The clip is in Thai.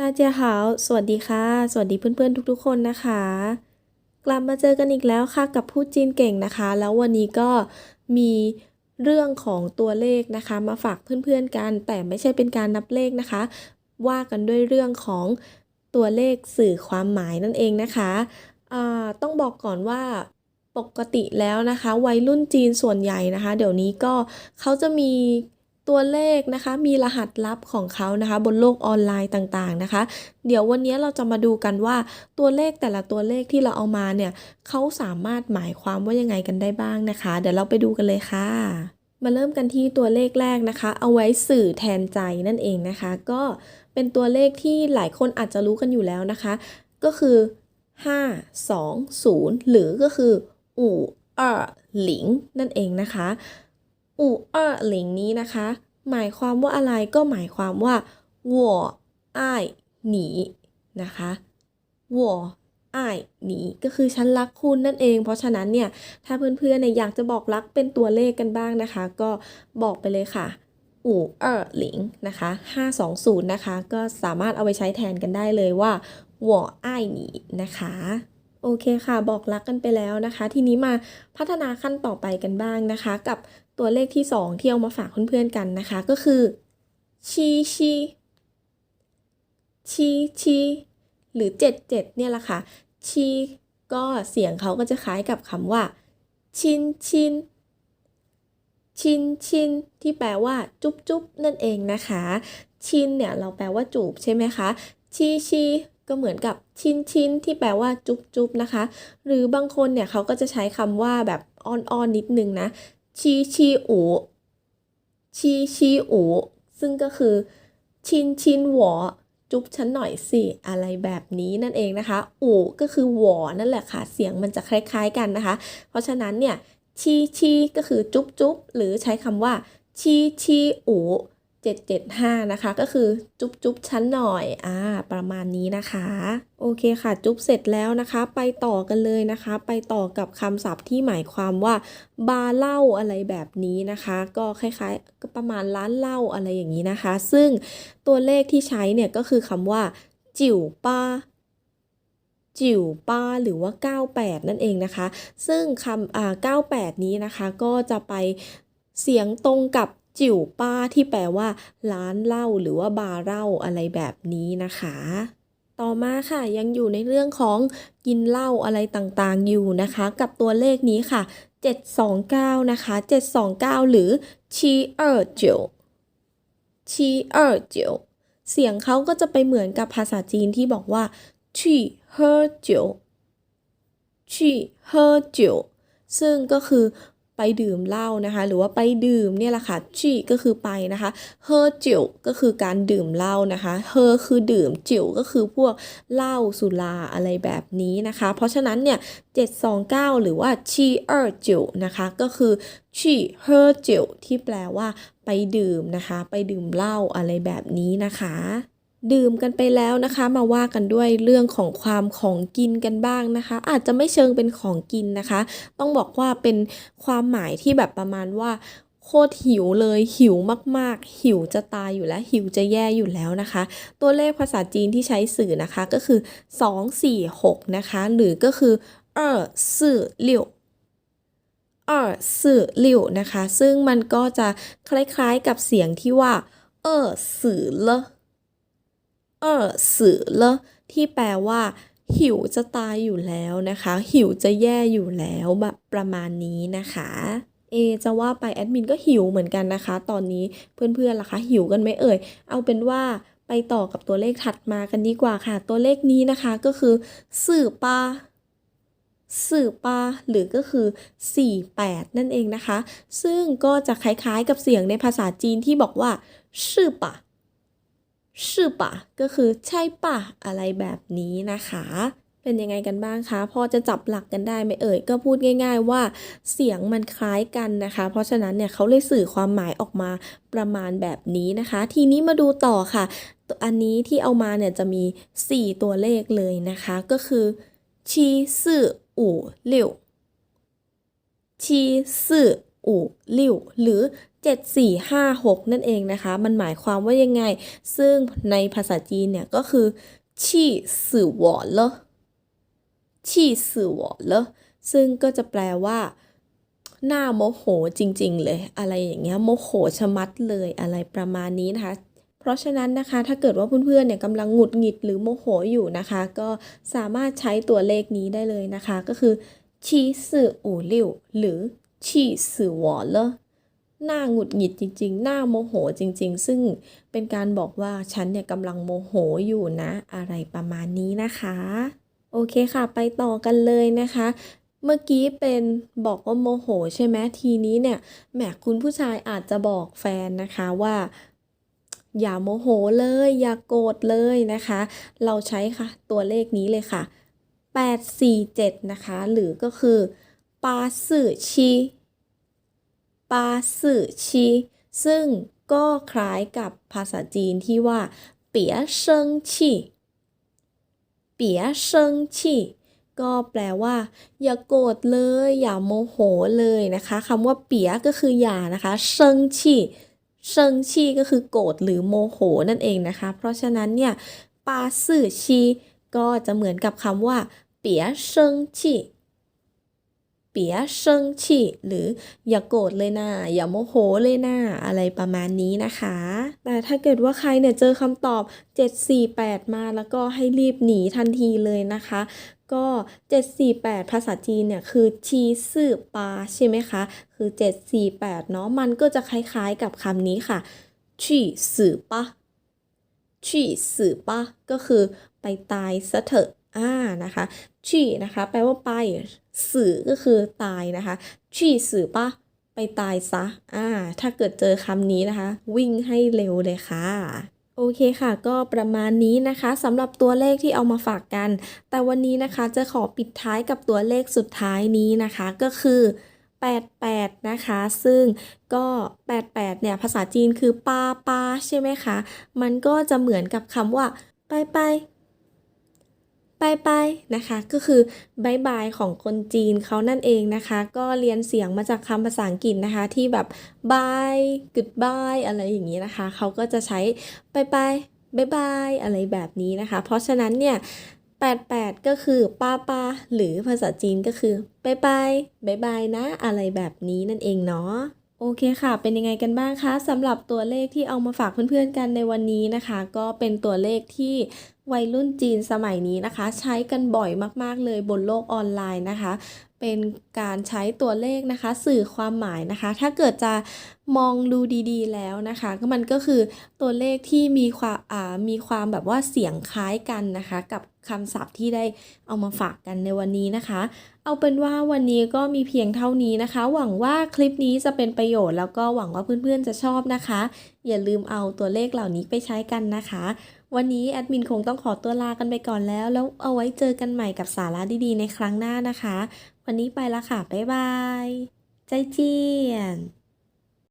ตาเจียหาว สวัสดีค่ะ สวัสดีเพื่อนๆทุกๆ คนนะคะ กลับมาเจอกันอีกแล้วค่ะกับพูดจีนเก่งนะคะ แล้ววันนี้ก็มีเรื่องของตัวเลขนะคะ มาฝากเพื่อนๆกัน แต่ไม่ใช่เป็นการนับเลขนะคะ ว่ากันด้วยเรื่องของตัวเลขสื่อความหมายนั่นเองนะคะต้องบอกก่อนว่าปกติแล้วนะคะ วัยรุ่นจีนส่วนใหญ่นะคะ เดี๋ยวนี้ก็เขาจะมี ตัวเลขนะคะมีรหัสลับของเขานะคะ บนโลกออนไลน์ต่างๆนะคะ เดี๋ยววันนี้เราจะมาดูกันว่าตัวเลขแต่ละตัวเลขที่เราเอามาเนี่ยเขาสามารถหมายความว่ายังไงกันได้บ้างนะคะ เดี๋ยวเราไปดูกันเลยค่ะมาเริ่มกันที่ตัวเลขแรกนะคะ เอาไว้สื่อแทนใจนั่นเองนะคะ ก็เป็นตัวเลขที่หลายคนอาจจะรู้กันอยู่แล้วนะคะ ก็คือ 5 2 0 หรือก็คืออู่เออหลิงนั่นเองนะคะ อู่อ้อหลิงนี้นะคะ หมายความว่าอะไรก็หมายความว่าวัวไอ้หนีนะคะวัวไอ้หนีก็คือฉันรักคุณนั่นเอง เพราะฉะนั้นเนี่ยถ้าเพื่อนๆเนอยากจะบอกรักเป็นตัวเลขกันบ้างนะคะ ก็บอกไปเลยค่ะอู่เอ่อหลิงนะคะ520นะคะ ก็สามารถเอาไปใช้แทนกันได้เลยว่าวัวไอ้หนีนะคะ โอเคค่ะบอกรักกันไปแล้วนะคะ ทีนี้มาพัฒนาขั้นต่อไปกันบ้างนะคะ กับตัวเลขที่ 2 ที่เอามาฝากเพื่อนๆกันนะคะ ก็คือชีชีชีชีหรือ 77 เนี่ยแหละค่ะชีก็เสียงเขาก็จะคล้ายกับคำว่า ชินชินชินชินที่แปลว่า จุ๊บจุ๊บนั่นเองนะคะ ชินเนี่ยเราแปลว่าจูบใช่ไหมคะชีชี ก็เหมือนกับชินชินที่แปลว่าจุ๊บจุ๊บนะคะ หรือบางคนเนี่ยเขาก็จะใช้คำว่าแบบอ้อนๆนิดนึงนะ ชีชีอูชีชีอูซึ่งก็คือ ชินชินหวอจุ๊บฉันหน่อยสิ อะไรแบบนี้นั่นเองนะคะ อูก็คือหวอนั่นแหละค่ะ เสียงมันจะคล้ายๆกันนะคะ เพราะฉะนั้นเนี่ยชีชีก็คือจุ๊บจุ๊บหรือใช้คำว่าชีชีอู 775 นะคะ ก็คือจุ๊บจุ๊บชั้นหน่อยอ่าประมาณนี้นะคะ โอเคค่ะ จุ๊บเสร็จแล้วนะคะ ไปต่อกันเลยนะคะ ไปต่อกับคำศัพท์ที่หมายความว่า บาร์เหล้าอะไรแบบนี้นะคะ ก็คล้ายๆก็ประมาณร้านเหล้าอะไรอย่างนี้นะคะ ซึ่งตัวเลขที่ใช้เนี่ยก็คือคำว่า จิ๋วป้าจิ๋วป้าหรือว่า 98 นั่นเองนะคะ ซึ่งคำอ่า98 นี้นะคะ ก็จะไปเสียงตรงกับ จิ๋วป้าที่แปลว่าร้านเหล้าหรือว่าบาร์เหล้าอะไรแบบนี้นะคะ ต่อมาค่ะยังอยู่ในเรื่องของกินเหล้าอะไรต่างๆอยู่นะคะ กับตัวเลขนี้ค่ะ 729 นะคะ 729 หรือชีเออร์เจียวชีเออร์เจียวเสียงเขาก็จะไปเหมือนกับภาษาจีนที่บอกว่าชีเฮอร์เจียวชีเฮอร์เจียวซึ่งก็คือ ไปดื่มเหล้านะคะ หรือว่าไปดื่มเนี่ยแหละค่ะจีก็คือไปนะคะเฮอจิวก็คือการดื่มเหล้านะคะเฮอคือดื่มจิวก็คือพวกเหล้าสุราอะไรแบบนี้นะคะ เพราะฉะนั้นเนี่ย729 หรือว่าชีเออร์จิวนะคะก็คือชีเฮอจิวที่แปลว่าไปดื่มนะคะ ไปดื่มเหล้าอะไรแบบนี้นะคะ ดื่มกันไปแล้วนะคะ มาว่ากันด้วยเรื่องของความของกินกันบ้างนะคะ อาจจะไม่เชิงเป็นของกินนะคะ ต้องบอกว่าเป็นความหมายที่แบบประมาณว่าโคตรหิวเลยหิวมากๆ หิวจะตายอยู่แล้ว หิวจะแย่อยู่แล้วนะคะ ตัวเลขภาษาจีนที่ใช้สื่อนะคะก็คือ 2 4 6 นะคะ หรือก็คือเออสื่อเลี้ยวเออสื่อเลี้ยวนะคะ ซึ่งมันก็จะคล้ายๆกับเสียงที่ว่าเออสื่อเล เออสื่อเลที่แปลว่า หิวจะตายอยู่แล้วนะคะ หิวจะแย่อยู่แล้วแบบประมาณนี้นะคะ เอจะว่าไปแอดมินก็หิวเหมือนกันนะคะ ตอนนี้เพื่อนๆล่ะคะ หิวกันไหมเอ่ย เอาเป็นว่าไปต่อกับตัวเลขถัดมากันดีกว่าค่ะ ตัวเลขนี้นะคะก็คือ สื่อปลาสื่อปลาหรือก็คือ 48 นั่นเองนะคะ ซึ่งก็จะคล้ายๆกับเสียงในภาษาจีนที่บอกว่าสื่อปะ สื่อปะก็คือใช่ปะอะไรแบบนี้นะคะ เป็นยังไงกันบ้างคะ พอจะจับหลักกันได้ไหมเอ่ย ก็พูดง่าย ๆ ว่าเสียงมันคล้ายกันนะคะ เพราะฉะนั้นเนี่ยเขาเลยสื่อความหมายออกมาประมาณแบบนี้นะคะ ทีนี้มาดูต่อค่ะ อันนี้ที่เอามาเนี่ยจะมี 4 ตัวเลขเลยนะคะ ก็คือชีสื่ออู่เหลียวชีสื่อ อู่ลิ่วหรือ 7456 นั่นเองนะคะ มันหมายความว่ายังไง ซึ่งในภาษาจีนเนี่ยก็คือชี่สื่อหวอเลอชี่สื่อหวอเลอซึ่งก็จะแปลว่าหน้าโมโหจริงๆ เลย อะไรอย่างเงี้ยโมโหชะมัดเลยอะไรประมาณนี้นะคะ เพราะฉะนั้นนะคะถ้าเกิดว่าเพื่อนๆเนี่ยกำลังหงุดหงิดหรือโมโหอยู่นะคะ ก็สามารถใช้ตัวเลขนี้ได้เลยนะคะ ก็คือชีสื่ออู่ลิ่วหรือ ชีสื่อหวอเลอหน้าหงุดหงิดจริง ๆ หน้าโมโหจริง ๆ ซึ่งเป็นการบอกว่าฉันเนี่ยกำลังโมโหอยู่นะ อะไรประมาณนี้นะคะ โอเคค่ะ ไปต่อกันเลยนะคะ เมื่อกี้เป็นบอกว่าโมโหใช่ไหมทีนี้เนี่ยแหมคุณผู้ชายอาจจะบอกแฟนนะคะว่า อย่าโมโหเลย อย่าโกรธเลยนะคะ เราใช้ค่ะ ตัวเลขนี้เลยค่ะ847นะคะ หรือก็คือปาสื่อชี ปาสือชีซึ่งก็คล้ายกับภาษาจีนที่ว่า เปียเซิงชีเปียเซิงชีก็แปลว่า อย่าโกรธเลย อย่าโมโหเลยนะคะคำว่าเปียก็คืออย่านะคะเซิงชีเซิงชีก็คือโกรธหรือโมโหนั่นเองนะคะ เพราะฉะนั้นเนี่ยปาสื่อชีก็จะเหมือนกับคำว่า เปียเซิงชี เปียเซิงชีหรืออย่าโกรธเลยนะอย่าโมโหเลยนะอะไรประมาณนี้นะคะ แต่ถ้าเกิดว่าใครเนี่ยเจอคำตอบ 748 มาแล้วก็ให้รีบหนีทันทีเลยนะคะ ก็ 748 ภาษาจีนเนี่ยคือชีสื่อปาใช่ไหมคะ คือ 748 เนาะมันก็จะคล้ายๆกับคำนี้ค่ะชีสื่อปะชีสื่อปะก็คือไปตายซะเถอะอ่านะคะ ชีนะคะ แปลว่าไป สื่อก็คือตายนะคะ ชีสื่อปะไปตายซะ อ่า ถ้าเกิดเจอคำนี้นะคะ วิ่งให้เร็วเลยค่ะ โอเคค่ะ ก็ประมาณนี้นะคะสำหรับตัวเลขที่เอามาฝากกัน แต่วันนี้นะคะจะขอปิดท้ายกับตัวเลขสุดท้ายนี้นะคะ ก็คือ 88 นะคะ ซึ่งก็ 88 เนี่ย ภาษาจีนคือปาปาใช่ไหมคะ มันก็จะเหมือนกับคำว่า ไปไป ไปไปนะคะ ก็คือบายบายของคนจีนเขานั่นเองนะคะ ก็เรียนเสียงมาจากคำภาษาอังกฤษนะคะ ที่แบบบายกึดบายอะไรอย่างนี้นะคะ เขาก็จะใช้ไปไปบายบายอะไรแบบนี้นะคะ เพราะฉะนั้นเนี่ย88 ก็คือป้าป้าหรือภาษาจีนก็คือไปไปบายบายนะ อะไรแบบนี้นั่นเองเนาะโอเคค่ะ เป็นยังไงกันบ้างคะสำหรับตัวเลขที่เอามาฝากเพื่อนๆกันในวันนี้นะคะ ก็เป็นตัวเลขที่ วัยรุ่นจีนสมัยนี้นะคะ ใช้กันบ่อยมาก ๆ เลยบนโลกออนไลน์นะคะ เป็นการใช้ตัวเลขนะคะ สื่อความหมายนะคะ ถ้าเกิดจะมองดูดีๆ แล้วนะคะก็มันก็คือตัวเลขที่มีความอ่ามีความแบบว่าเสียงคล้ายกันนะคะ กับคำศัพท์ที่ได้เอามาฝากกันในวันนี้นะคะ เอาเป็นว่าวันนี้ก็มีเพียงเท่านี้นะคะ หวังว่าคลิปนี้จะเป็นประโยชน์แล้วก็หวังว่าเพื่อนๆจะชอบนะคะ อย่าลืมเอาตัวเลขเหล่านี้ไปใช้กันนะคะ วันนี้แอดมินคงต้องขอตัวลากันไปก่อนแล้ว แล้วเอาไว้เจอกันใหม่กับสาระดีๆ ในครั้งหน้านะคะ วันนี้ไปละค่ะ บ๊ายบาย ใจเจียน